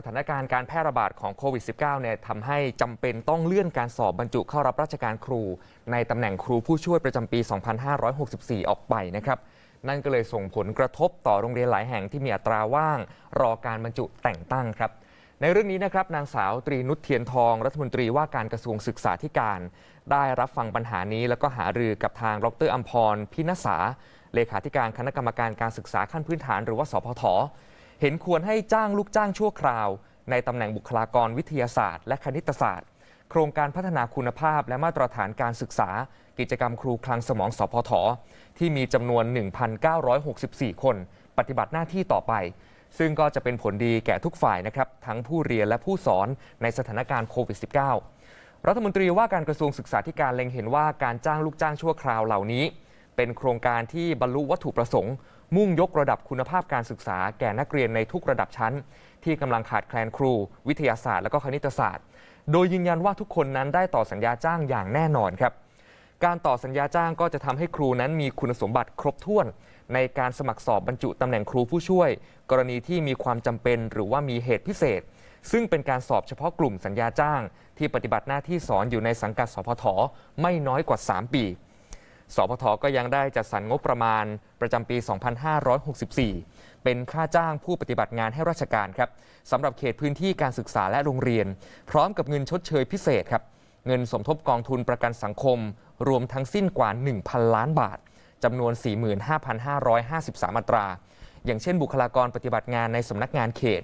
สถานการณ์การแพร่ระบาดของโควิด -19 เนี่ยทำให้จำเป็นต้องเลื่อนการสอบบรรจุเข้ารับราชการครู ในตำแหน่งครูผู้ช่วยประจำปี 2564 ออกไปนะครับ นั่นก็เลยส่งผลกระทบต่อโรงเรียนหลายแห่งที่มีอัตราว่าง รอการบรรจุแต่งตั้งครับ ในเรื่องนี้นะครับนางสาวตรีนุชเทียนทอง รัฐมนตรีว่าการกระทรวงศึกษาธิการ ได้รับฟังปัญหานี้แล้วก็หารือกับทางดรอัมพรพินสาเลขาธิการคณะกรรมการการศึกษาขั้นพื้นฐาน หรือว่าสพท เห็นควรให้จ้างลูกจ้างชั่วคราว ในตำแหน่งบุคลากรวิทยาศาสตร์ และคณิตศาสตร์ โครงการพัฒนาคุณภาพและมาตรฐานการศึกษา กิจกรรมครูคลังสมองสพทที่มีจำนวน 1,964 คน ปฏิบัติหน้าที่ต่อไป ซึ่งก็จะเป็นผลดีแก่ทุกฝ่ายนะครับทั้งผู้เรียนและผู้สอนในสถานการณ์โควิด -19 รัฐมนตรีว่าการกระทรวงศึกษาธิการเล็งเห็นว่าการจ้างลูกจ้างชั่วคราวเหล่านี้ เป็นโครงการที่บรรลุวัตถุประสงค์ มุ่งยกระดับคุณภาพการศึกษาแก่นักเรียนในทุกระดับชั้น ที่กำลังขาดแคลนครู วิทยาศาสตร์ และก็คณิตศาสตร์ โดยยืนยันว่าทุกคนนั้นได้ต่อสัญญาจ้างอย่างแน่นอนครับ การต่อสัญญาจ้างก็จะทำให้ครูนั้นมีคุณสมบัติครบถ้วน ในการสมัครสอบบรรจุตำแหน่งครูผู้ช่วย กรณีที่มีความจำเป็นหรือว่ามีเหตุพิเศษ ซึ่งเป็นการสอบเฉพาะกลุ่มสัญญาจ้าง ที่ปฏิบัติหน้าที่สอนอยู่ในสังกัดสพทไม่น้อยกว่า 3 ปี สพทก็ยังได้จัดสรรงบประมาณประจำปี 2564 เป็นค่าจ้างผู้ปฏิบัติงานให้ราชการครับสำหรับเขตพื้นที่การศึกษาและโรงเรียน พร้อมกับเงินชดเชยพิเศษครับ เงินสมทบกองทุนประกันสังคม รวมทั้งสิ้นกว่า 1,000 ล้านบาทจำนวน 45,553อัตรา อย่างเช่นบุคลากรปฏิบัติงานในสำนักงานเขต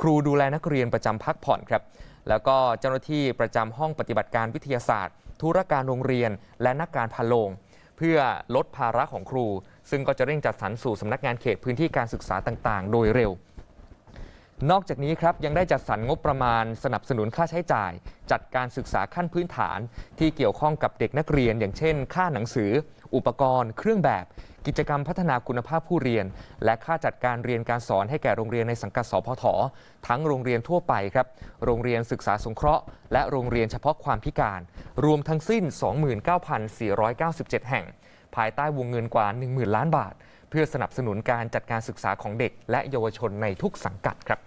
ครูดูแลนักเรียนประจำพักผ่อนครับ แล้วก็เจ้าหน้าที่ประจำห้องปฏิบัติการวิทยาศาสตร์ ธุรการโรงเรียน และนักการพาโลง พื่อลดภาระของครู ซึ่งก็จะเร่งจัดสรรสู่สำนักงานเขตพื้นที่การศึกษาต่าง ๆ โดยเร็ว นอกจากนี้ครับยังได้จัดสรรงบประมาณสนับสนุนค่าใช้จ่าย จัดการศึกษาขั้นพื้นฐาน ที่เกี่ยวข้องกับเด็กนักเรียน อย่างเช่น ค่าหนังสือ อุปกรณ์ เครื่องแบบ กิจกรรมพัฒนาคุณภาพผู้เรียน และค่าจัดการเรียนการสอนให้แก่โรงเรียนในสังกัดสพททั้งโรงเรียนทั่วไปครับโรงเรียนศึกษาสงเคราะห์ และโรงเรียนเฉพาะความพิการ รวมทั้งสิ้น 29,497 แห่ง ภายใต้วงเงินกว่า 10,000 ล้านบาท เพื่อสนับสนุนการจัดการศึกษาของเด็ก และเยาวชนในทุกสังกัดครับ